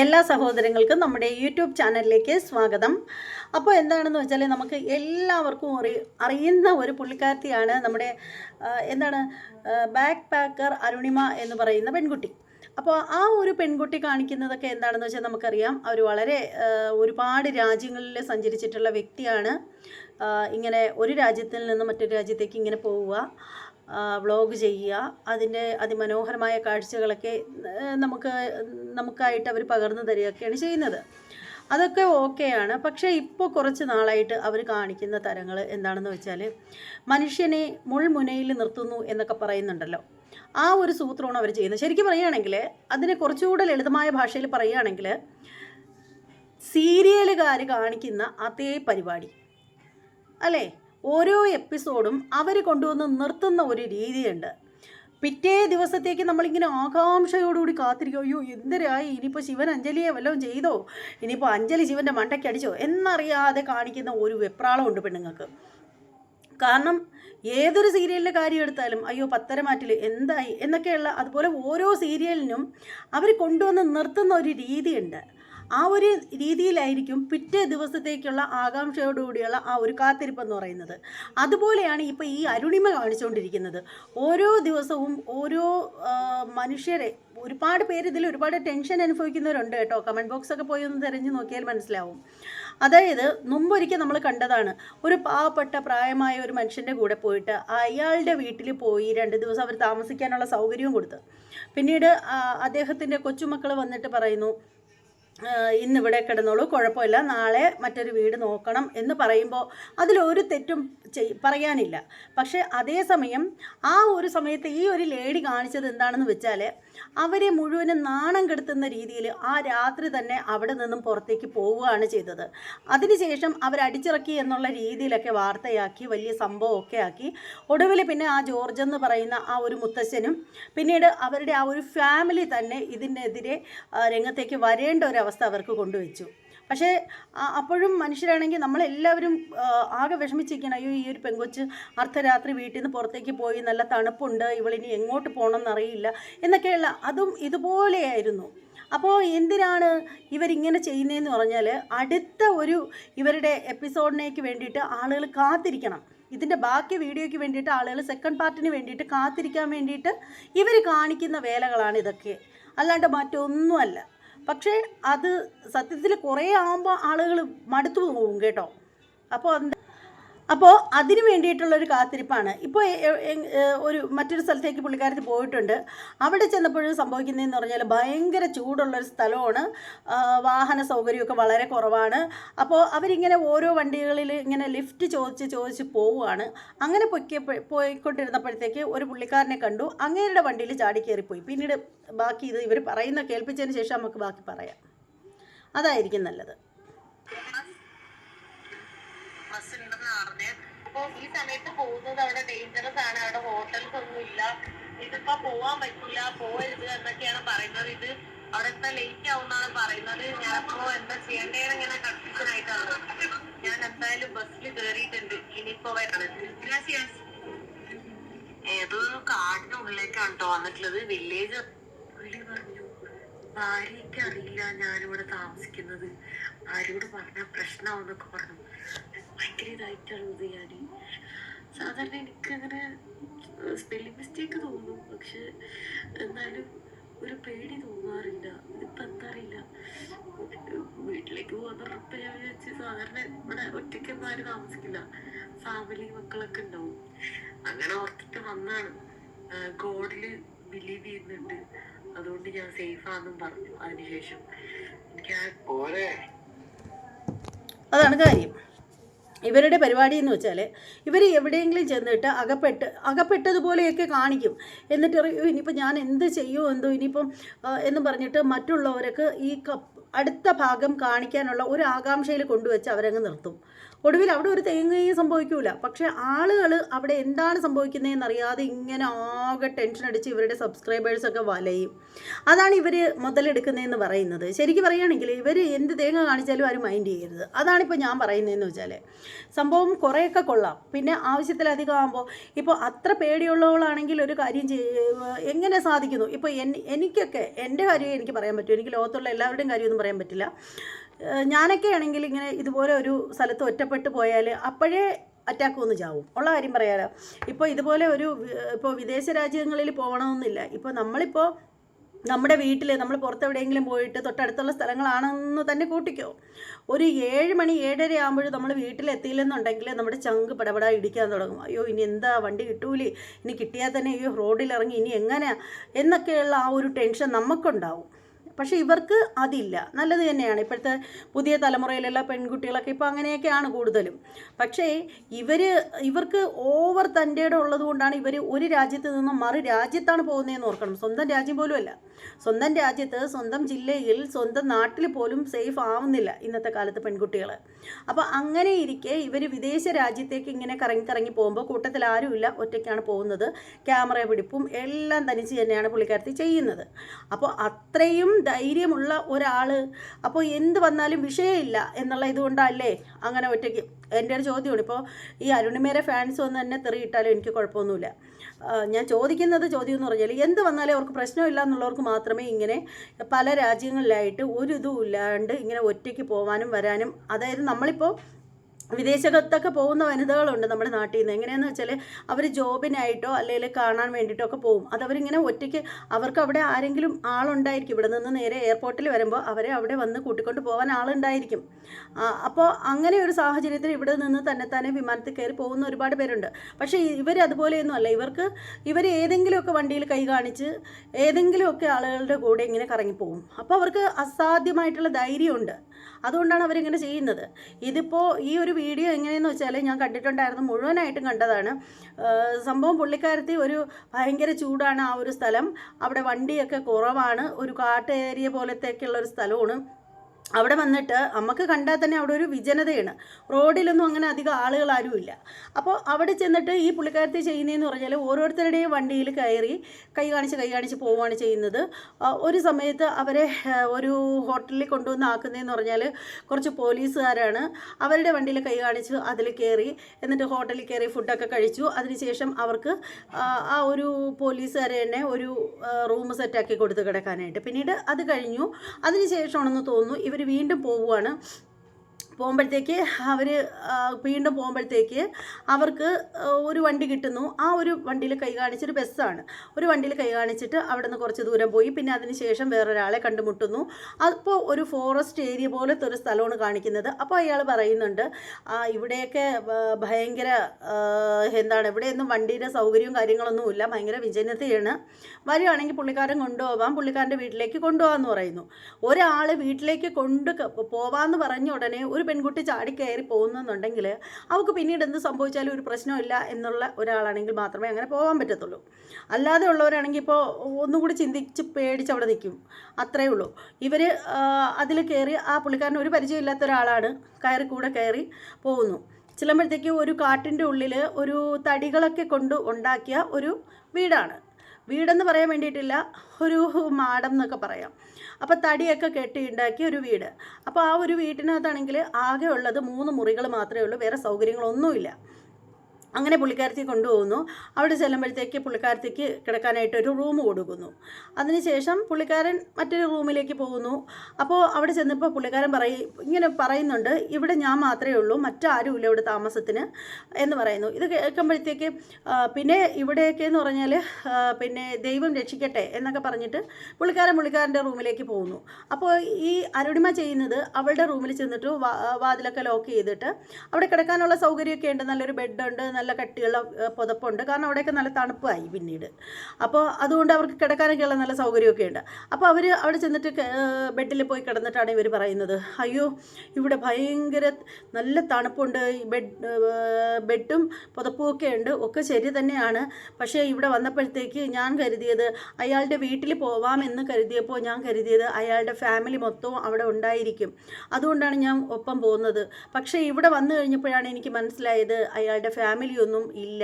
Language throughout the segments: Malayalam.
എല്ലാ സഹോദരങ്ങൾക്കും നമ്മുടെ യൂട്യൂബ് ചാനലിലേക്ക് സ്വാഗതം. അപ്പോൾ എന്താണെന്ന് വെച്ചാൽ നമുക്ക് എല്ലാവർക്കും അറി അറിയുന്ന ഒരു പുള്ളിക്കാരത്തിയാണ് നമ്മുടെ എന്താണ് ബാക്ക് പാക്കർ അരുണിമ എന്ന് പറയുന്ന പെൺകുട്ടി. അപ്പോൾ ആ ഒരു പെൺകുട്ടി കാണിക്കുന്നതൊക്കെ എന്താണെന്ന് വെച്ചാൽ നമുക്കറിയാം. അവർ വളരെ ഒരുപാട് രാജ്യങ്ങളിൽ സഞ്ചരിച്ചിട്ടുള്ള വ്യക്തിയാണ്. ഇങ്ങനെ ഒരു രാജ്യത്തിൽ നിന്ന് മറ്റൊരു രാജ്യത്തേക്ക് ഇങ്ങനെ പോവുക. വ്ളോഗ് ചെയ്യുക. അതിന്റെ അതിമനോഹരമായ കാഴ്ചകളൊക്കെ നമുക്ക് നമുക്കായിട്ട് അവർ പകർന്നു തരികയൊക്കെയാണ് ചെയ്യുന്നത്. അതൊക്കെ ഓക്കെയാണ് പക്ഷേ ഇപ്പോൾ കുറച്ച് നാളായിട്ട് അവർ കാണിക്കുന്ന തരങ്ങൾ എന്താണെന്ന് വെച്ചാൽ മനുഷ്യനെ മുൾമുനയിൽ നിർത്തുന്നു എന്നൊക്കെ പറയുന്നുണ്ടല്ലോ. ആ ഒരു സൂത്രമാണ് അവർ ചെയ്യുന്നത്. ശരിക്കും പറയുകയാണെങ്കിൽ അതിനെ കുറച്ചുകൂടെ ലളിതമായ ഭാഷയിൽ പറയുകയാണെങ്കിൽ സീരിയലുകാർ കാണിക്കുന്ന അതേ പരിപാടി. അല്ലേ? ഓരോ എപ്പിസോഡും അവർ കൊണ്ടുവന്ന് നിർത്തുന്ന ഒരു രീതിയുണ്ട്. പിറ്റേ ദിവസത്തേക്ക് നമ്മളിങ്ങനെ ആകാംക്ഷയോടുകൂടി കാത്തിരിക്കും. അയ്യോ എന്തരായി ഇനിയിപ്പോൾ ശിവൻ അഞ്ജലിയെ വല്ലതും ചെയ്തോ? ഇനിയിപ്പോൾ അഞ്ജലി ശിവന്റെ മണ്ടയ്ക്ക് അടിച്ചോ? എന്നറിയാതെ കാണിക്കുന്ന ഒരു വെപ്രാളമുണ്ട് പെണ്ണുങ്ങൾക്ക്. കാരണം ഏതൊരു സീരിയലിന്റെ കാര്യം എടുത്താലും അയ്യോ പത്തര മാറ്റിൽ എന്തായി? എന്നൊക്കെയുള്ള അതുപോലെ ഓരോ സീരിയലിനും അവർ കൊണ്ടുവന്ന് നിർത്തുന്ന ഒരു രീതിയുണ്ട്. ആ ഒരു രീതിയിലായിരിക്കും പിറ്റേ ദിവസത്തേക്കുള്ള ആകാംക്ഷയോടുകൂടിയുള്ള ആ ഒരു കാത്തിരിപ്പ് എന്ന് പറയുന്നത്. അതുപോലെയാണ് ഇപ്പോൾ ഈ അരുണിമ കാണിച്ചുകൊണ്ടിരിക്കുന്നത്. ഓരോ ദിവസവും ഓരോ മനുഷ്യരെ ഒരുപാട് പേര് ഇതിൽ ഒരുപാട് ടെൻഷൻ അനുഭവിക്കുന്നവരുണ്ട് കേട്ടോ. കമന്റ് ബോക്സ് ഒക്കെ പോയി ഒന്ന് തിരഞ്ഞു നോക്കിയാൽ മനസ്സിലാവും. അതായത് മുമ്പൊരിക്കൽ നമ്മൾ കണ്ടതാണ് ഒരു പാവപ്പെട്ട പ്രായമായ ഒരു മനുഷ്യന്റെ കൂടെ പോയിട്ട് അയാളുടെ വീട്ടിൽ പോയി രണ്ട് ദിവസം അവർ താമസിക്കാനുള്ള സൗകര്യവും കൊടുത്ത്. പിന്നീട് അദ്ദേഹത്തിന്റെ കൊച്ചുമക്കൾ വന്നിട്ട് പറയുന്നു ഇന്നിവിടെ കിടന്നോളൂ കുഴപ്പമില്ല. നാളെ മറ്റൊരു വീട് നോക്കണം എന്ന് പറയുമ്പോൾ അതിലൊരു തെറ്റും ചെയ് പറയാനില്ല. പക്ഷേ അതേസമയം ആ ഒരു സമയത്ത് ഈ ഒരു ലേഡി കാണിച്ചത് എന്താണെന്ന് വെച്ചാൽ അവരെ മുഴുവനും നാണം കെടുത്തുന്ന രീതിയിൽ ആ രാത്രി തന്നെ അവിടെ നിന്നും പുറത്തേക്ക് പോവുകയാണ് ചെയ്തത്. അതിനുശേഷം അവരടിച്ചിറക്കി എന്നുള്ള രീതിയിലൊക്കെ വാർത്തയാക്കി വലിയ സംഭവമൊക്കെ ആക്കി. ഒടുവിൽ പിന്നെ ആ ജോർജ് എന്ന് പറയുന്ന ആ ഒരു മുത്തശ്ശനും പിന്നീട് അവരുടെ ആ ഒരു ഫാമിലി തന്നെ ഇതിനെതിരെ രംഗത്തേക്ക് വരേണ്ട ഒരു അവസ്ഥ അവർക്ക് കൊണ്ടുവച്ചു. പക്ഷേ അപ്പോഴും മനുഷ്യരാണെങ്കിൽ നമ്മളെല്ലാവരും ആകെ വിഷമിച്ചിരിക്കണം അയ്യോ ഈ ഒരു പെങ്കൊച്ച് അർദ്ധരാത്രി വീട്ടിൽ നിന്ന് പുറത്തേക്ക് പോയി നല്ല തണുപ്പുണ്ട് ഇവളിനി എങ്ങോട്ട് പോകണം എന്നറിയില്ല എന്നൊക്കെയുള്ള അതും ഇതുപോലെയായിരുന്നു. അപ്പോൾ എന്തിനാണ് ഇവരിങ്ങനെ ചെയ്യുന്നതെന്ന് പറഞ്ഞാൽ അടുത്ത ഒരു ഇവരുടെ എപ്പിസോഡിനേക്ക് വേണ്ടിയിട്ട് ആളുകൾ കാത്തിരിക്കണം. ഇതിന്റെ ബാക്കി വീഡിയോയ്ക്ക് വേണ്ടിയിട്ട് ആളുകൾ സെക്കൻഡ് പാർട്ടിന് വേണ്ടിയിട്ട് കാത്തിരിക്കാൻ വേണ്ടിയിട്ട് ഇവർ കാണിക്കുന്ന വേലകളാണ് ഇതൊക്കെ. അല്ലാണ്ട് മറ്റൊന്നുമല്ല. പക്ഷേ അത് സത്യത്തിൽ കുറേ ആകുമ്പോൾ ആളുകൾ മടുത്തു പോകും കേട്ടോ. അപ്പോൾ എന്ത് അപ്പോൾ അതിന് വേണ്ടിയിട്ടുള്ള ഒരു കാത്തിരിപ്പാണ് ഇപ്പോൾ ഒരു മറ്റൊരു സ്ഥലത്തേക്ക് പുള്ളിക്കാരത്തി പോയിട്ടുണ്ട്. അവിടെ ചെന്നപ്പോഴും സംഭവിക്കുന്നതെന്ന് പറഞ്ഞാൽ ഭയങ്കര ചൂടുള്ളൊരു സ്ഥലമാണ്. വാഹന സൗകര്യമൊക്കെ വളരെ കുറവാണ്. അപ്പോൾ അവരിങ്ങനെ ഓരോ വണ്ടികളിൽ ഇങ്ങനെ ലിഫ്റ്റ് ചോദിച്ച് ചോദിച്ച് പോവുകയാണ്. അങ്ങനെ പൊയ്ക്ക പോയിക്കൊണ്ടിരുന്നപ്പോഴത്തേക്ക് ഒരു പുള്ളിക്കാരനെ കണ്ടു. അങ്ങേരുടെ വണ്ടിയിൽ ചാടി കയറിപ്പോയി. പിന്നീട് ബാക്കി ഇത് ഇവർ പറയുന്ന കേൾപ്പിച്ചതിന് ശേഷം നമുക്ക് ബാക്കി പറയാം. അതായിരിക്കും നല്ലത്. ബസ് ഉണ്ടെന്ന് അറിഞ്ഞ്. അപ്പൊ ഈ സമയത്ത് പോകുന്നത് അവിടെ ഡേഞ്ചറസ് ആണ്. അവിടെ ഹോട്ടൽസ് ഒന്നും ഇല്ല. ഇതിപ്പോ പോവാൻ പറ്റില്ല പോകരുത് എന്നൊക്കെയാണ് പറയുന്നത്. ഇത് അവിടെ എത്താൻ ലേറ്റ് ആവുന്നാണ് പറയുന്നത്. ഞാനപ്പോ എന്താ ചെയ്യേണ്ടതെന്ന് ഇങ്ങനെ കൺഫ്യൂഷൻ ആയിട്ടാണ് ഞാൻ എന്തായാലും ബസ്സിൽ കയറിയിട്ടുണ്ട് ഇനിയിപ്പോ വരണം. Gracias. ഏതോ കേട്ടോ വന്നിട്ടുള്ളത്. വില്ലേജ് പറഞ്ഞു അറിയില്ല ഞാനിവിടെ താമസിക്കുന്നത്. ആരോട് പറഞ്ഞ പ്രശ്നമാവെന്നൊക്കെ പറഞ്ഞു. ഭയങ്കര ഇതായിട്ടാണ് ഇത് ഞാൻ സാധാരണ എനിക്ക് അങ്ങനെ സ്പെല്ലിംഗ് മിസ്റ്റേക്ക് തോന്നും. പക്ഷെ എന്നാലും ഒരു പേടി തോന്നാറില്ല. ഇതിപ്പോ എന്താ അറിയില്ല വീട്ടിലേക്ക് പോകുന്നപ്പോ ഞാൻ വിചാരിച്ചു സാധാരണ ഇവിടെ ഒറ്റയ്ക്കൊന്നും ആരും താമസിക്കില്ല. ഫാമിലി മക്കളൊക്കെ ഉണ്ടാവും. അങ്ങനെ ഓർത്തിട്ട് വന്നാണ് ഗോഡിൽ ബിലീവ് ചെയ്യുന്നുണ്ട്. അതുകൊണ്ട് ഞാൻ സേഫ് ആണെന്നും പറഞ്ഞു. അതിനുശേഷം എനിക്ക് അതാണ് കാര്യം. ഇവരുടെ പരിപാടി എന്ന് വെച്ചാൽ ഇവർ എവിടെയെങ്കിലും ചെന്നിട്ട് അകപ്പെട്ട് അകപ്പെട്ടതുപോലെയൊക്കെ കാണിക്കും. എന്നിട്ട് ഇനിയിപ്പോൾ ഞാൻ എന്ത് ചെയ്യുമോ എന്തോ ഇനിയിപ്പം എന്ന് പറഞ്ഞിട്ട് മറ്റുള്ളവർക്ക് ഈ അടുത്ത ഭാഗം കാണിക്കാനുള്ള ഒരു ആകാംക്ഷയിൽ കൊണ്ടുവച്ച് അവരങ്ങ് നിർത്തും. ഒടുവിൽ അവിടെ ഒരു തേങ്ങയും സംഭവിക്കൂല. പക്ഷേ ആളുകൾ അവിടെ എന്താണ് സംഭവിക്കുന്നതെന്ന് അറിയാതെ ഇങ്ങനെ ആകെ ടെൻഷൻ അടിച്ച് ഇവരുടെ സബ്സ്ക്രൈബേഴ്സൊക്കെ വലയും. അതാണ് ഇവർ മുതലെടുക്കുന്നതെന്ന് പറയുന്നത്. ശരിക്കും പറയുകയാണെങ്കിൽ ഇവർ എന്ത് തേങ്ങ കാണിച്ചാലും ആരും മൈൻഡ് ചെയ്യരുത്. അതാണിപ്പോൾ ഞാൻ പറയുന്നതെന്ന് വെച്ചാൽ സംഭവം കുറേയൊക്കെ കൊള്ളാം. പിന്നെ ആവശ്യത്തിലധികം ആകുമ്പോൾ ഇപ്പോൾ അത്ര പേടിയുള്ളവളാണെങ്കിൽ ഒരു കാര്യം എങ്ങനെ സാധിക്കുന്നു? ഇപ്പോൾ എനിക്കൊക്കെ എന്റെ കാര്യം എനിക്ക് പറയാൻ പറ്റും. എനിക്ക് ലോകത്തുള്ള എല്ലാവരുടെയും കാര്യമൊന്നും പറയാൻ പറ്റില്ല. ഞാനൊക്കെ ആണെങ്കിൽ ഇങ്ങനെ ഇതുപോലെ ഒരു സ്ഥലത്ത് ഒറ്റപ്പെട്ട് പോയാൽ അപ്പോഴേ അറ്റാക്ക് വന്ന് ചാവും. ഉള്ള കാര്യം പറയാലോ. ഇപ്പോൾ ഇതുപോലെ ഒരു ഇപ്പോൾ വിദേശ രാജ്യങ്ങളിൽ പോകണമെന്നില്ല ഇപ്പോൾ നമ്മളിപ്പോൾ നമ്മുടെ വീട്ടിൽ നമ്മൾ പുറത്തെവിടെയെങ്കിലും പോയിട്ട് തൊട്ടടുത്തുള്ള സ്ഥലങ്ങളാണെന്ന് തന്നെ കൂട്ടിക്കോ. ഒരു ഏഴ് മണി ഏഴര ആകുമ്പോഴും നമ്മൾ വീട്ടിലെത്തിയില്ലെന്നുണ്ടെങ്കിൽ നമ്മുടെ ചങ്ക് പടപട ഇടിക്കാൻ തുടങ്ങും. അയ്യോ ഇനി എന്താ? വണ്ടി കിട്ടൂലേ. ഇനി കിട്ടിയാൽ തന്നെ അയ്യോ റോഡിൽ ഇറങ്ങി ഇനി എങ്ങനെയാ? എന്നൊക്കെയുള്ള ആ ഒരു ടെൻഷൻ നമുക്കുണ്ടാവും. പക്ഷേ ഇവർക്ക് അതില്ല. നല്ലത് തന്നെയാണ്. ഇപ്പോഴത്തെ പുതിയ തലമുറയിലുള്ള പെൺകുട്ടികളൊക്കെ ഇപ്പോൾ അങ്ങനെയൊക്കെയാണ് കൂടുതലും. പക്ഷേ ഇവർ ഇവർക്ക് ഓവർ തന്റെ ഉള്ളത് കൊണ്ടാണ് ഇവർ ഒരു രാജ്യത്ത് നിന്നും മറു രാജ്യത്താണ് പോകുന്നതെന്ന് ഓർക്കണം. സ്വന്തം രാജ്യം പോലും അല്ല. സ്വന്തം രാജ്യത്ത് സ്വന്തം ജില്ലയിൽ സ്വന്തം നാട്ടിൽ പോലും സേഫ് ആവുന്നില്ല ഇന്നത്തെ കാലത്ത് പെൺകുട്ടികൾ അപ്പോൾ അങ്ങനെ ഇരിക്കെ ഇവർ വിദേശ രാജ്യത്തേക്ക് ഇങ്ങനെ കറങ്ങി കറങ്ങി പോകുമ്പോൾ കൂട്ടത്തിൽ ആരുമില്ല ഒറ്റയ്ക്കാണ് പോകുന്നത്. ക്യാമറ പിടിപ്പും എല്ലാം തനിച്ച് തന്നെയാണ് പുള്ളിക്കാരത്തി ചെയ്യുന്നത്. അപ്പോൾ അത്രയും ധൈര്യമുള്ള ഒരാൾ അപ്പോൾ എന്ത് വന്നാലും വിഷയമില്ല എന്നുള്ള ഇതുകൊണ്ടല്ലേ അങ്ങനെ ഒറ്റയ്ക്ക്. എന്റെ ഒരു ചോദ്യമാണ്. ഇപ്പോൾ ഈ അരുണിമേരെ ഫാൻസ് വന്ന് തന്നെ തെറിയിട്ടാലും എനിക്ക് കുഴപ്പമൊന്നുമില്ല. ഞാൻ ചോദിക്കുന്നത് ചോദ്യം എന്ന് പറഞ്ഞാൽ എന്ത് വന്നാലും അവർക്ക് പ്രശ്നമില്ല എന്നുള്ളവർക്ക് മാത്രമേ ഇങ്ങനെ പല രാജ്യങ്ങളിലായിട്ട് ഒരു ഇതും ഇല്ലാണ്ട് ഇങ്ങനെ ഒറ്റയ്ക്ക് പോകാനും വരാനും അതായത് നമ്മളിപ്പോൾ വിദേശത്തൊക്കെ പോകുന്ന വനിതകളുണ്ട് നമ്മുടെ നാട്ടിൽ നിന്ന് എങ്ങനെയാണെന്ന് വെച്ചാൽ അവർ ജോബിനായിട്ടോ അല്ലെങ്കിൽ കാണാൻ വേണ്ടിയിട്ടോ ഒക്കെ പോകും അതവരിങ്ങനെ ഒറ്റയ്ക്ക് അവർക്ക് അവിടെ ആരെങ്കിലും ആളുണ്ടായിരിക്കും. ഇവിടെ നിന്ന് നേരെ എയർപോർട്ടിൽ വരുമ്പോൾ അവരെ അവിടെ വന്ന് കൂട്ടിക്കൊണ്ട് പോകാൻ ആളുണ്ടായിരിക്കും. അപ്പോൾ അങ്ങനെ ഒരു സാഹചര്യത്തിൽ ഇവിടെ നിന്ന് തന്നെ തന്നെ വിമാനത്തിൽ കയറി പോകുന്ന ഒരുപാട് പേരുണ്ട്. പക്ഷേ ഇവർ അതുപോലെയൊന്നും അല്ല. ഇവർക്ക് ഇവർ ഏതെങ്കിലുമൊക്കെ വണ്ടിയിൽ കൈ കാണിച്ച് ഏതെങ്കിലുമൊക്കെ ആളുകളുടെ കൂടെ ഇങ്ങനെ കറങ്ങിപ്പോകും അപ്പോൾ അവർക്ക് അസാധ്യമായിട്ടുള്ള ധൈര്യമുണ്ട്. അതുകൊണ്ടാണ് അവരിങ്ങനെ ചെയ്യുന്നത്. ഇതിപ്പോൾ ഈ ഒരു വീഡിയോ എങ്ങനെയെന്ന് വെച്ചാൽ ഞാൻ കണ്ടിട്ടുണ്ടായിരുന്നു. മുഴുവനായിട്ടും കണ്ടതാണ്. സംഭവം പുള്ളിക്കാരത്തി ഒരു ഭയങ്കര ചൂടാണ് ആ ഒരു സ്ഥലം. അവിടെ വണ്ടിയൊക്കെ കുറവാണ്. ഒരു കാട്ട് ഏരിയ പോലത്തേക്കുള്ള ഒരു സ്ഥലമാണ്. അവിടെ വന്നിട്ട് നമുക്ക് കണ്ടാൽ തന്നെ അവിടെ ഒരു വിജനതയാണ്. റോഡിലൊന്നും അങ്ങനെ അധികം ആളുകൾ ആരുമില്ല. അപ്പോൾ അവിടെ ചെന്നിട്ട് ഈ പുള്ളിക്കാരത്തി ചെയ്യുന്നതെന്ന് പറഞ്ഞാൽ ഓരോരുത്തരുടെയും വണ്ടിയിൽ കയറി കൈ കാണിച്ച് കൈ കാണിച്ച് പോവുകയാണ് ചെയ്യുന്നത്. ഒരു സമയത്ത് അവരെ ഒരു ഹോട്ടലിൽ കൊണ്ടുവന്ന് ആക്കുന്നതെന്ന് പറഞ്ഞാൽ കുറച്ച് പോലീസുകാരാണ്. അവരുടെ വണ്ടിയിൽ കൈ കാണിച്ച് അതിൽ കയറി എന്നിട്ട് ഹോട്ടലിൽ കയറി ഫുഡൊക്കെ കഴിച്ചു. അതിനുശേഷം അവർക്ക് ആ, ഒരു പോലീസുകാരെ തന്നെ ഒരു റൂം സെറ്റാക്കി കൊടുത്ത് കിടക്കാനായിട്ട്. പിന്നീട് അത് കഴിഞ്ഞു. അതിനുശേഷമാണെന്ന് തോന്നുന്നു ഇവർ വീണ്ടും പോവുകയാണ് പോകുമ്പോഴത്തേക്ക് അവർ വീണ്ടും പോകുമ്പോഴത്തേക്ക് അവർക്ക് ഒരു വണ്ടി കിട്ടുന്നു. ആ ഒരു വണ്ടിയിൽ കൈ കാണിച്ചൊരു ബസ്സാണ്. ഒരു വണ്ടിയിൽ കൈ കാണിച്ചിട്ട് അവിടെ നിന്ന് കുറച്ച് ദൂരം പോയി. പിന്നെ അതിന് ശേഷം വേറൊരാളെ കണ്ടുമുട്ടുന്നു. അപ്പോൾ ഒരു ഫോറസ്റ്റ് ഏരിയ പോലത്തെ ഒരു സ്ഥലമാണ് കാണിക്കുന്നത്. അപ്പോൾ അയാൾ പറയുന്നുണ്ട് ഇവിടെയൊക്കെ ഭയങ്കര എന്താണ് ഇവിടെയൊന്നും വണ്ടിയുടെ സൗകര്യവും കാര്യങ്ങളൊന്നും ഇല്ല. ഭയങ്കര വിജനതയാണ്. വരികയാണെങ്കിൽ പുള്ളിക്കാരൻ കൊണ്ടുപോകാം പുള്ളിക്കാരന്റെ വീട്ടിലേക്ക് കൊണ്ടുപോകാമെന്ന് പറയുന്നു. ഒരാൾ വീട്ടിലേക്ക് കൊണ്ട് പോവാമെന്ന് പറഞ്ഞ ഉടനെ ഒരു പെൺകുട്ടി ചാടി കയറി പോകുന്നെന്നുണ്ടെങ്കിൽ അവൾക്ക് പിന്നീട് എന്ത് സംഭവിച്ചാലും ഒരു പ്രശ്നമില്ല എന്നുള്ള ഒരാളാണെങ്കിൽ മാത്രമേ അങ്ങനെ പോകാൻ പറ്റത്തുള്ളൂ. അല്ലാതെ ഉള്ളവരാണെങ്കിൽ ഇപ്പോൾ ഒന്നും കൂടി ചിന്തിച്ച് പേടിച്ച് അവിടെ നിൽക്കും. അത്രയേ ഉള്ളൂ. ഇവർ അതിൽ കയറി ആ പുള്ളിക്കാരൻ ഒരു പരിചയമില്ലാത്ത ഒരാളാണ് കയറി കൂടെ കയറി പോകുന്നു. ചിലപ്പോഴത്തേക്ക് ഒരു കാട്ടിന്റെ ഉള്ളിൽ ഒരു തടികളൊക്കെ കൊണ്ട് ഉണ്ടാക്കിയ ഒരു വീടാണ്. വീടെന്ന് പറയാൻ വേണ്ടിയിട്ടില്ല ഒരു മാടം എന്നൊക്കെ പറയാം. അപ്പോൾ തടിയൊക്കെ കെട്ടി ഉണ്ടാക്കിയ ഒരു വീട്. അപ്പോൾ ആ ഒരു വീട്ടിനകത്താണെങ്കിൽ ആകെ ഉള്ളത് മൂന്ന് മുറികൾ മാത്രമേ ഉള്ളൂ വേറെ സൗകര്യങ്ങളൊന്നുമില്ല. അങ്ങനെ പുള്ളിക്കാരത്തി കൊണ്ടുപോകുന്നു. അവിടെ ചെല്ലുമ്പോഴത്തേക്ക് പുള്ളിക്കാരത്തിക്ക് കിടക്കാനായിട്ട് ഒരു റൂം കൊടുക്കുന്നു. അതിനുശേഷം പുള്ളിക്കാരൻ മറ്റൊരു റൂമിലേക്ക് പോകുന്നു. അപ്പോൾ അവിടെ ചെന്നപ്പോൾ പുള്ളിക്കാരൻ പറയും ഇങ്ങനെ പറയുന്നുണ്ട് ഇവിടെ ഞാൻ മാത്രമേ ഉള്ളൂ മറ്റാരുമില്ല ഇവിടെ താമസത്തിന് എന്ന് പറയുന്നു. ഇത് കേൾക്കുമ്പോഴത്തേക്ക് പിന്നെ ഇവിടെയൊക്കെ എന്ന് പറഞ്ഞാൽ പിന്നെ ദൈവം രക്ഷിക്കട്ടെ എന്നൊക്കെ പറഞ്ഞിട്ട് പുള്ളിക്കാരൻ പുള്ളിക്കാരന്റെ റൂമിലേക്ക് പോകുന്നു. അപ്പോൾ ഈ അരുണിമ ചെയ്യുന്നത് അവളുടെ റൂമിൽ ചെന്നിട്ട് വാതിലൊക്കെ ലോക്ക് ചെയ്തിട്ട് അവിടെ കിടക്കാനുള്ള സൗകര്യമൊക്കെ ഉണ്ട്. നല്ലൊരു ബെഡുണ്ട് നല്ല നല്ല കട്ടിയുള്ള പുതപ്പുണ്ട്. കാരണം അവിടെയൊക്കെ നല്ല തണുപ്പായി പിന്നീട്. അപ്പോൾ അതുകൊണ്ട് അവർക്ക് കിടക്കാനൊക്കെയുള്ള നല്ല സൗകര്യമൊക്കെ ഉണ്ട് അപ്പോൾ അവർ അവിടെ ചെന്നിട്ട് ബെഡിൽ പോയി കിടന്നിട്ടാണ് ഇവർ പറയുന്നത്. അയ്യോ ഇവിടെ ഭയങ്കര നല്ല തണുപ്പുണ്ട്. ബെഡ് ബെഡും പുതപ്പും ഒക്കെ ഉണ്ട്. ഒക്കെ ശരി തന്നെയാണ്. പക്ഷേ ഇവിടെ വന്നപ്പോഴത്തേക്ക് ഞാൻ കരുതിയത് അയാളുടെ വീട്ടിൽ പോവാമെന്ന് കരുതിയപ്പോൾ ഞാൻ കരുതിയത് അയാളുടെ ഫാമിലി മൊത്തവും അവിടെ ഉണ്ടായിരിക്കും. അതുകൊണ്ടാണ് ഞാൻ ഒപ്പം പോകുന്നത്. പക്ഷേ ഇവിടെ വന്നു കഴിഞ്ഞപ്പോഴാണ് എനിക്ക് മനസ്സിലായത് അയാളുടെ ഫാമിലിയൊന്നും ഇല്ല.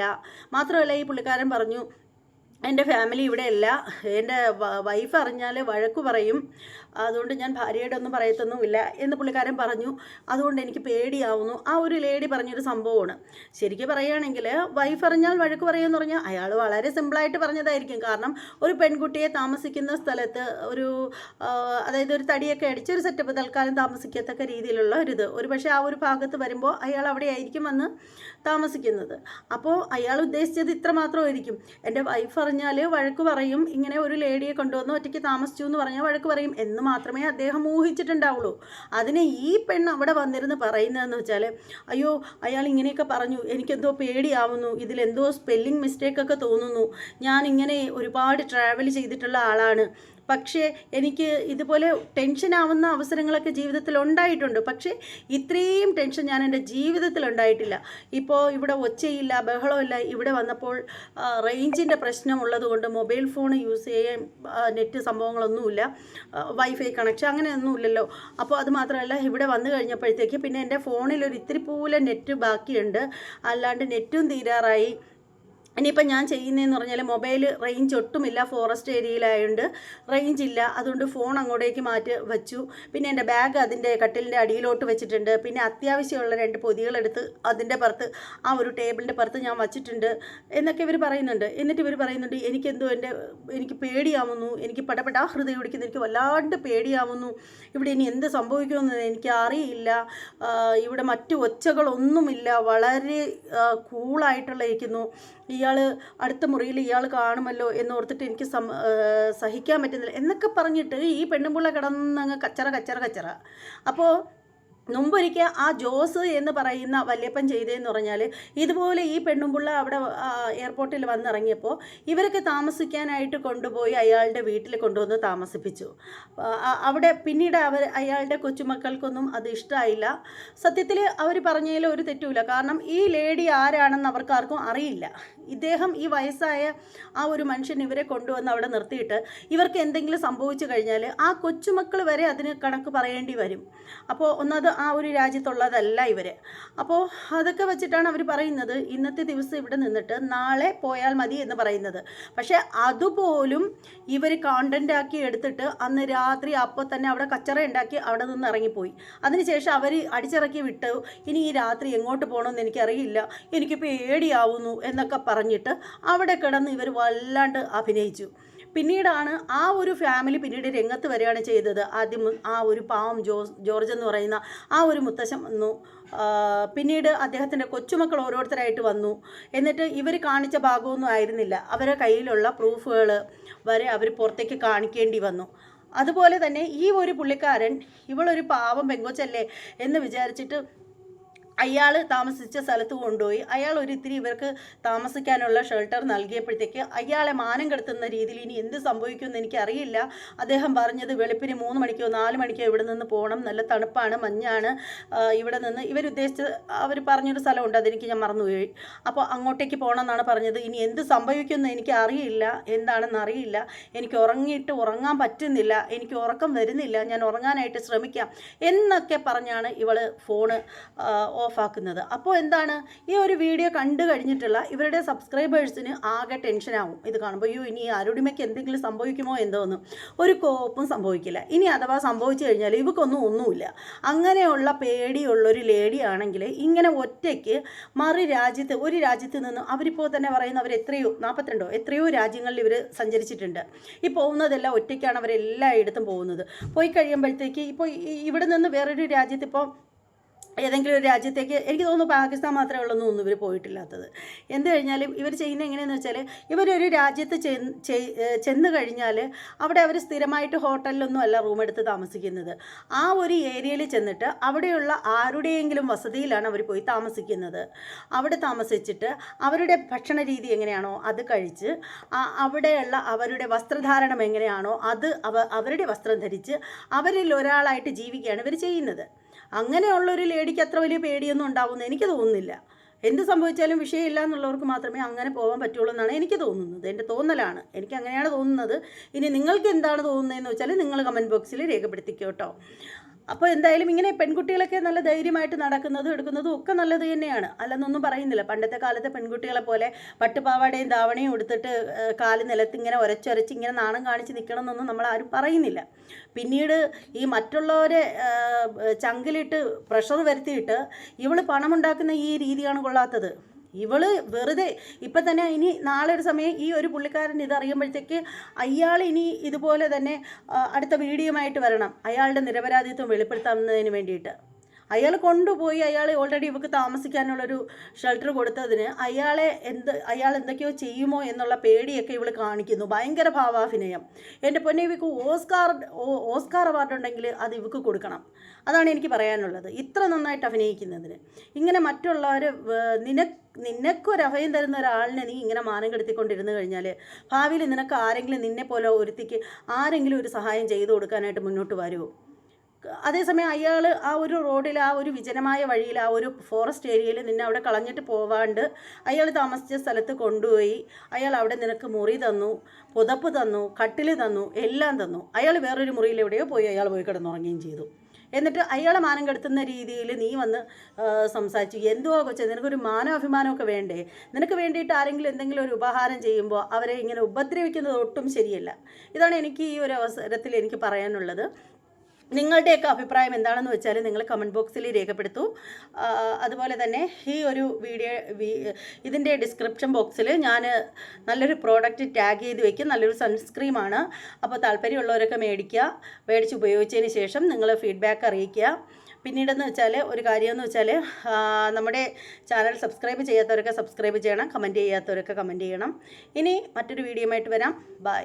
മാത്രമല്ല ഈ പുള്ളിക്കാരൻ പറഞ്ഞു എന്റെ ഫാമിലി ഇവിടെയല്ല. എന്റെ വൈഫ് അറിഞ്ഞാൽ വഴക്ക് പറയും. അതുകൊണ്ട് ഞാൻ ഭാര്യയുടെ ഒന്നും പറയത്തൊന്നുമില്ല എന്ന് പുള്ളിക്കാരൻ പറഞ്ഞു. അതുകൊണ്ട് എനിക്ക് പേടിയാവുന്നു. ആ ഒരു ലേഡി പറഞ്ഞൊരു സംഭവമാണ്. ശരിക്കും പറയുകയാണെങ്കിൽ വൈഫ് അറിഞ്ഞാൽ വഴക്ക് പറയുമെന്ന് പറഞ്ഞാൽ അയാൾ വളരെ സിമ്പിളായിട്ട് പറഞ്ഞതായിരിക്കും. കാരണം ഒരു പെൺകുട്ടിയെ താമസിക്കുന്ന സ്ഥലത്ത് ഒരു അതായത് ഒരു തടിയൊക്കെ അടിച്ച് ഒരു സെറ്റപ്പ് തൽക്കാലം താമസിക്കത്തക്ക രീതിയിലുള്ള ഒരിത് ഒരു പക്ഷേ ആ ഒരു ഭാഗത്ത് വരുമ്പോൾ അയാൾ അവിടെ ആയിരിക്കും വന്ന് താമസിക്കുന്നത്. അപ്പോൾ അയാൾ ഉദ്ദേശിച്ചത് ഇത്ര മാത്രമായിരിക്കും എന്റെ വൈഫ് അറിഞ്ഞാൽ വഴക്ക് പറയും ഇങ്ങനെ ഒരു ലേഡിയെ കൊണ്ടുവന്ന് ഒറ്റയ്ക്ക് താമസിച്ചു എന്ന് പറഞ്ഞാൽ വഴക്ക് പറയും എന്ന് മാത്രമേ അദ്ദേഹം ഊഹിച്ചിട്ടുണ്ടാവുള്ളൂ. അതിന് ഈ പെണ്ണ് അവിടെ വന്നിരുന്ന് പറയുന്നതെന്ന് വെച്ചാൽ അയ്യോ അയാൾ ഇങ്ങനെയൊക്കെ പറഞ്ഞു. എനിക്കെന്തോ പേടിയാവുന്നു. ഇതിലെന്തോ സ്പെല്ലിംഗ് മിസ്റ്റേക്കൊക്കെ തോന്നുന്നു. ഞാൻ ഇങ്ങനെ ഒരുപാട് ട്രാവൽ ചെയ്തിട്ടുള്ള ആളാണ്. പക്ഷേ എനിക്ക് ഇതുപോലെ ടെൻഷൻ ആവുന്ന അവസരങ്ങളൊക്കെ ജീവിതത്തിൽ ഉണ്ടായിട്ടുണ്ട് പക്ഷേ ഇത്രയും ടെൻഷൻ ഞാൻ എന്റെ ജീവിതത്തിൽ ഉണ്ടായിട്ടില്ല ഇപ്പോൾ ഇവിടെ ഒച്ചയില്ല ബഹളമില്ല ഇവിടെ വന്നപ്പോൾ റേഞ്ചിന്റെ പ്രശ്നമുള്ളത് കൊണ്ട് മൊബൈൽ ഫോൺ യൂസ് ചെയ്യാൻ നെറ്റ് സംഭവങ്ങളൊന്നുമില്ല. വൈഫൈ കണക്ഷൻ അങ്ങനെയൊന്നുമില്ലല്ലോ. അപ്പോൾ അത് മാത്രമല്ല ഇവിടെ വന്നു കഴിഞ്ഞപ്പോഴത്തേക്ക് പിന്നെ എന്റെ ഫോണിൽ ഒരു ഇത്തിരി പോലെ നെറ്റ് ബാക്കിയുണ്ട്. അല്ലാണ്ട് നെറ്റും തീരാറായി. ഇനിയിപ്പോൾ ഞാൻ ചെയ്യുന്നതെന്ന് പറഞ്ഞാൽ മൊബൈൽ റേഞ്ച് ഒട്ടുമില്ല ഫോറസ്റ്റ് ഏരിയയിലായതുകൊണ്ട് റേഞ്ച് ഇല്ല. അതുകൊണ്ട് ഫോൺ അങ്ങോട്ടേക്ക് മാറ്റി വെച്ചു. പിന്നെ എന്റെ ബാഗ് അതിന്റെ കട്ടിലിന്റെ അടിയിലോട്ട് വെച്ചിട്ടുണ്ട്. പിന്നെ അത്യാവശ്യമുള്ള രണ്ട് പൊതികളെടുത്ത് അതിന്റെ പുറത്ത് ആ ഒരു ടേബിളിന്റെ പുറത്ത് ഞാൻ വച്ചിട്ടുണ്ട്. എന്നൊക്കെ ഇവർ പറയുന്നുണ്ട്. എന്നിട്ട് ഇവർ പറയുന്നുണ്ട് എനിക്കെന്തോ എന്റെ എനിക്ക് പേടിയാവുന്നു. എനിക്ക് പടപെടാ ഹൃദയം പിടിക്കുന്നു എനിക്ക് വല്ലാണ്ട് പേടിയാവുന്നു. ഇവിടെ ഇനി എന്ത് സംഭവിക്കുമെന്ന് എനിക്ക് അറിയില്ല ഇവിടെ മറ്റു ഒച്ചകളൊന്നുമില്ല. വളരെ കൂളായിട്ടുള്ള ഇരിക്കുന്നു. ഇയാൾ അടുത്ത മുറിയിൽ ഇയാൾ കാണുമല്ലോ എന്നോർത്തിട്ട് എനിക്ക് സഹിക്കാൻ പറ്റുന്നില്ല. എന്നൊക്കെ പറഞ്ഞിട്ട് ഈ പെണ്ണുമ്പുള്ള കിടന്നങ്ങ് കച്ചറ കച്ചറ കച്ചറ. അപ്പോൾ മുമ്പൊരിക്കൽ ആ ജോസ് എന്ന് പറയുന്ന വല്യപ്പൻ ചെയ്തതെന്ന് പറഞ്ഞാൽ ഇതുപോലെ ഈ പെണ്ണുമ്പിള്ള അവിടെ എയർപോർട്ടിൽ വന്നിറങ്ങിയപ്പോൾ ഇവരൊക്കെ താമസിക്കാനായിട്ട് കൊണ്ടുപോയി അയാളുടെ വീട്ടിൽ കൊണ്ടുവന്ന് താമസിപ്പിച്ചു. അവിടെ പിന്നീട് അവർ അയാളുടെ കൊച്ചുമക്കൾക്കൊന്നും അത് ഇഷ്ടമായില്ല സത്യത്തിൽ അവർ പറഞ്ഞതിൽ ഒരു തെറ്റുമില്ല. കാരണം ഈ ലേഡി ആരാണെന്ന് അവർക്ക് ആർക്കും അറിയില്ല. ഇദ്ദേഹം ഈ വയസ്സായ ആ ഒരു മനുഷ്യൻ ഇവരെ കൊണ്ടുവന്ന് അവിടെ നിർത്തിയിട്ട് ഇവർക്ക് എന്തെങ്കിലും സംഭവിച്ചു കഴിഞ്ഞാൽ ആ കൊച്ചുമക്കൾ വരെ അതിന് കണക്ക് പറയേണ്ടി വരും. അപ്പോൾ ഒന്നത് ആ ഒരു രാജ്യത്തുള്ളതല്ല ഇവർ അപ്പോൾ അതൊക്കെ വെച്ചിട്ടാണ് അവർ പറയുന്നത് ഇന്നത്തെ ദിവസം ഇവിടെ നിന്നിട്ട് നാളെ പോയാൽ മതി എന്ന് പറയുന്നത്. പക്ഷേ അതുപോലും ഇവർ കോണ്ടന്റ് ആക്കി എടുത്തിട്ട് അന്ന് രാത്രി അപ്പോൾ തന്നെ അവിടെ കച്ചറ ഉണ്ടാക്കി അവിടെ നിന്ന് ഇറങ്ങിപ്പോയി. അതിനുശേഷം അവർ അടിച്ചിറക്കി വിട്ടു. ഇനി ഈ രാത്രി എങ്ങോട്ട് പോകണമെന്ന് എനിക്കറിയില്ല. എനിക്ക് പേടിയാവുന്നു എന്നൊക്കെ പറഞ്ഞിട്ട് അവിടെ കിടന്ന് ഇവർ വല്ലാണ്ട് അഭിനയിച്ചു. പിന്നീടാണ് ആ ഒരു ഫാമിലി പിന്നീട് രംഗത്ത് വരികയാണ് ചെയ്തത്. ആദ്യം ആ ഒരു പാവം ജോസ് ജോർജ് എന്ന് പറയുന്ന ആ ഒരു മുത്തശ്ശൻ വന്നു. പിന്നീട് അദ്ദേഹത്തിന്റെ കൊച്ചുമക്കൾ ഓരോരുത്തരായിട്ട് വന്നു. എന്നിട്ട് ഇവർ കാണിച്ച ഭാഗമൊന്നും ആയിരുന്നില്ല. അവരുടെ കയ്യിലുള്ള പ്രൂഫുകൾ വരെ അവർ പുറത്തേക്ക് കാണിക്കേണ്ടി വന്നു. അതുപോലെ തന്നെ ഈ ഒരു പുള്ളിക്കാരൻ ഇവളൊരു പാവം പെങ്കൊച്ചല്ലേ? എന്ന് വിചാരിച്ചിട്ട് അയാൾ താമസിച്ച സ്ഥലത്ത് കൊണ്ടുപോയി. അയാൾ ഒരു ഇത്തിരി ഇവർക്ക് താമസിക്കാനുള്ള ഷെൽട്ടർ നൽകിയപ്പോഴത്തേക്ക് അയാളെ മാനം കെടുത്തുന്ന രീതിയിൽ ഇനി എന്ത് സംഭവിക്കുമെന്ന് എനിക്കറിയില്ല. അദ്ദേഹം പറഞ്ഞത് വെളുപ്പിന് മൂന്ന് മണിക്കോ നാല് മണിക്കോ ഇവിടെ നിന്ന് പോകണം. നല്ല തണുപ്പാണ് മഞ്ഞാണ്. ഇവിടെ നിന്ന് ഇവരുദ്ദേശിച്ച് അവർ പറഞ്ഞൊരു സ്ഥലമുണ്ട് അതെനിക്ക് ഞാൻ മറന്നുപോയി. അപ്പോൾ അങ്ങോട്ടേക്ക് പോകണം എന്നാണ് പറഞ്ഞത്. ഇനി എന്ത് സംഭവിക്കുമെന്ന് എനിക്ക് അറിയില്ല എന്താണെന്ന് അറിയില്ല. എനിക്ക് ഉറങ്ങിയിട്ട് ഉറങ്ങാൻ പറ്റുന്നില്ല. എനിക്ക് ഉറക്കം വരുന്നില്ല. ഞാൻ ഉറങ്ങാനായിട്ട് ശ്രമിക്കാം എന്നൊക്കെ പറഞ്ഞാണ് ഇവൾ ഫോണ് ഓഫാക്കുന്നത്. അപ്പോൾ എന്താണ്? ഈ ഒരു വീഡിയോ കണ്ടു കഴിഞ്ഞിട്ടുള്ള ഇവരുടെ സബ്സ്ക്രൈബേഴ്സിന് ആകെ ടെൻഷനാവും ഇത് കാണുമ്പോൾ അയ്യോ ഇനി അരുണിമയ്ക്ക് എന്തെങ്കിലും സംഭവിക്കുമോ എന്തോന്ന് ഒരു കോപ്പും സംഭവിക്കില്ല. ഇനി അഥവാ സംഭവിച്ചു കഴിഞ്ഞാൽ ഇവക്കൊന്നും ഒന്നുമില്ല. അങ്ങനെയുള്ള പേടിയുള്ളൊരു ലേഡി ആണെങ്കിൽ ഇങ്ങനെ ഒറ്റയ്ക്ക് മറു രാജ്യത്ത് ഒരു രാജ്യത്ത് നിന്ന് അവരിപ്പോൾ തന്നെ പറയുന്ന അവർ എത്രയോ നാൽപ്പത്തിരണ്ടോ എത്രയോ രാജ്യങ്ങളിൽ ഇവർ സഞ്ചരിച്ചിട്ടുണ്ട്. ഈ പോകുന്നതെല്ലാം ഒറ്റയ്ക്കാണ് അവരെല്ലായിടത്തും പോകുന്നത്. പോയി കഴിയുമ്പോഴത്തേക്ക് ഇപ്പോൾ ഇവിടെ നിന്ന് വേറൊരു രാജ്യത്ത് ഇപ്പോൾ ഏതെങ്കിലും ഒരു രാജ്യത്തേക്ക് എനിക്ക് തോന്നുന്നു പാകിസ്ഥാൻ മാത്രമേ ഉള്ളൂ ഒന്നും ഇവർ പോയിട്ടില്ലാത്തത്. എന്ത് കഴിഞ്ഞാലും ഇവർ ചെയ്യുന്നത് എങ്ങനെയാണെന്ന് വെച്ചാൽ ഇവരൊരു രാജ്യത്ത് ചെന്ന് കഴിഞ്ഞാൽ അവിടെ അവർ സ്ഥിരമായിട്ട് ഹോട്ടലിലൊന്നും അല്ല റൂം എടുത്ത് താമസിക്കുന്നത്. ആ ഒരു ഏരിയയിൽ ചെന്നിട്ട് അവിടെയുള്ള ആരുടെയെങ്കിലും വസതിയിലാണ് അവർ പോയി താമസിക്കുന്നത്. അവിടെ താമസിച്ചിട്ട് അവരുടെ ഭക്ഷണ രീതി എങ്ങനെയാണോ അത് കഴിച്ച് അവിടെയുള്ള അവരുടെ വസ്ത്രധാരണം എങ്ങനെയാണോ അത് അവ അവരുടെ വസ്ത്രം ധരിച്ച് അവരിൽ ഒരാളായിട്ട് ജീവിക്കുകയാണ് ഇവർ ചെയ്യുന്നത്. അങ്ങനെയുള്ള ഒരു ലേഡിക്ക് അത്ര വലിയ പേടിയൊന്നും ഉണ്ടാവുമെന്ന് എനിക്ക് തോന്നുന്നില്ല. എന്ത് സംഭവിച്ചാലും വിഷയമില്ല എന്നുള്ളവർക്ക് മാത്രമേ അങ്ങനെ പോകാൻ പറ്റുള്ളൂ എന്നാണ് എനിക്ക് തോന്നുന്നത്. എന്റെ തോന്നലാണ്. എനിക്ക് അങ്ങനെയാണ് തോന്നുന്നത്. ഇനി നിങ്ങൾക്ക് എന്താണ് തോന്നുന്നതെന്ന് വെച്ചാൽ നിങ്ങൾ കമന്റ് ബോക്സിൽ രേഖപ്പെടുത്തിക്കോ കേട്ടോ അപ്പോൾ എന്തായാലും ഇങ്ങനെ പെൺകുട്ടികളൊക്കെ നല്ല ധൈര്യമായിട്ട് നടക്കുന്നതും എടുക്കുന്നതും ഒക്കെ നല്ലത് തന്നെയാണ്. അല്ലെന്നൊന്നും പറയുന്നില്ല. പണ്ടത്തെ കാലത്തെ പെൺകുട്ടികളെ പോലെ പട്ടുപാവാടയും ധാവണയും എടുത്തിട്ട് കാൽ നിലത്ത് ഇങ്ങനെ ഉരച്ചൊരച്ച് ഇങ്ങനെ നാണം കാണിച്ച് നിൽക്കണം എന്നൊന്നും നമ്മൾ ആരും പറയുന്നില്ല. പിന്നീട് ഈ മറ്റുള്ളവരെ ചങ്കിലിട്ട് പ്രഷർ വരുത്തിയിട്ട് ഇവൾ പണമുണ്ടാക്കുന്ന ഈ രീതിയാണ് കൊള്ളാത്തത്. ഇവൾ വെറുതെ ഇപ്പം തന്നെ ഇനി നാളെ ഒരു സമയം ഈ ഒരു പുള്ളിക്കാരൻ ഇത് അറിയുമ്പോഴത്തേക്ക് അയാൾ ഇനി ഇതുപോലെ തന്നെ അടുത്ത വീഡിയോ ആയിട്ട് വരണം. അയാളുടെ നിരപരാധിത്വം വെളിപ്പെടുത്താവുന്നതിന് വേണ്ടിയിട്ട്. അയാൾ കൊണ്ടുപോയി അയാൾ ഓൾറെഡി ഇവക്ക് താമസിക്കാനുള്ളൊരു ഷെൽട്ടർ കൊടുത്തതിന് അയാളെ എന്ത് അയാൾ എന്തൊക്കെയോ ചെയ്യുമോ എന്നുള്ള പേടിയൊക്കെ ഇവൾ കാണിക്കുന്നു. ഭയങ്കര ഭാവാഭിനയം. എന്റെ പൊന്നെ ഇവക്ക് ഓസ്കാർ ഓസ്കാർ അവാർഡ് ഉണ്ടെങ്കിൽ അത് ഇവക്ക് കൊടുക്കണം. അതാണ് എനിക്ക് പറയാനുള്ളത്. ഇത്ര നന്നായിട്ട് അഭിനയിക്കുന്നതിന്. ഇങ്ങനെ മറ്റുള്ളവർ നിനക്ക് നിനക്കൊരു അഭയം തരുന്ന ഒരാളിനെ നീ ഇങ്ങനെ മാനം കെടുത്തിക്കൊണ്ടിരുന്നു കഴിഞ്ഞാൽ ഭാവിയിൽ നിനക്ക് ആരെങ്കിലും നിന്നെ പോലെ ഒരുത്തിക്ക് ആരെങ്കിലും ഒരു സഹായം ചെയ്തു കൊടുക്കാനായിട്ട് മുന്നോട്ട് വരുമോ അതേസമയം അയാൾ ആ ഒരു റോഡിൽ ആ ഒരു വിജനമായ വഴിയിൽ ആ ഒരു ഫോറസ്റ്റ് ഏരിയയിൽ നിന്നെ അവിടെ കളഞ്ഞിട്ട് പോവാണ്ട് അയാൾ താമസിച്ച സ്ഥലത്ത് കൊണ്ടുപോയി. അയാൾ അവിടെ നിനക്ക് മുറി തന്നു പുതപ്പ് തന്നു കട്ടിൽ തന്നു എല്ലാം തന്നു. അയാൾ വേറൊരു മുറിയിൽ എവിടെയോ പോയി അയാൾ പോയി കിടന്നുറങ്ങുകയും ചെയ്തു. എന്നിട്ട് അയാളെ മാനം കെടുത്തുന്ന രീതിയിൽ നീ വന്ന് സംസാരിച്ചു. എന്തുവാ കൊച്ചേ നിനക്കൊരു മാനാഭിമാനമൊക്കെ വേണ്ടേ? നിനക്ക് വേണ്ടിയിട്ട് ആരെങ്കിലും എന്തെങ്കിലും ഒരു ഉപഹാരം ചെയ്യുമ്പോൾ അവരെ ഇങ്ങനെ ഉപദ്രവിക്കുന്നത് ഒട്ടും ശരിയല്ല. ഇതാണ് എനിക്ക് ഈ ഒരു അവസരത്തിൽ എനിക്ക് പറയാനുള്ളത്. നിങ്ങളുടെയൊക്കെ അഭിപ്രായം എന്താണെന്ന് വെച്ചാൽ നിങ്ങൾ കമന്റ് ബോക്സിൽ രേഖപ്പെടുത്തൂ. അതുപോലെ തന്നെ ഈ ഒരു വീഡിയോ ഇതിന്റെ ഡിസ്ക്രിപ്ഷൻ ബോക്സിൽ ഞാൻ നല്ലൊരു പ്രോഡക്റ്റ് ടാഗ് ചെയ്ത് വയ്ക്കും നല്ലൊരു സൺസ്ക്രീമാണ് അപ്പോൾ താല്പര്യമുള്ളവരൊക്കെ മേടിക്കുക. മേടിച്ച് ഉപയോഗിച്ചതിന് ശേഷം നിങ്ങൾ ഫീഡ്ബാക്ക് അറിയിക്കുക. പിന്നീടെന്ന് വെച്ചാൽ ഒരു കാര്യമെന്ന് വെച്ചാൽ നമ്മുടെ ചാനൽ സബ്സ്ക്രൈബ് ചെയ്യാത്തവരൊക്കെ സബ്സ്ക്രൈബ് ചെയ്യണം. കമന്റ് ചെയ്യാത്തവരൊക്കെ കമന്റ് ചെയ്യണം. ഇനി മറ്റൊരു വീഡിയോയുമായിട്ട് വരാം. ബൈ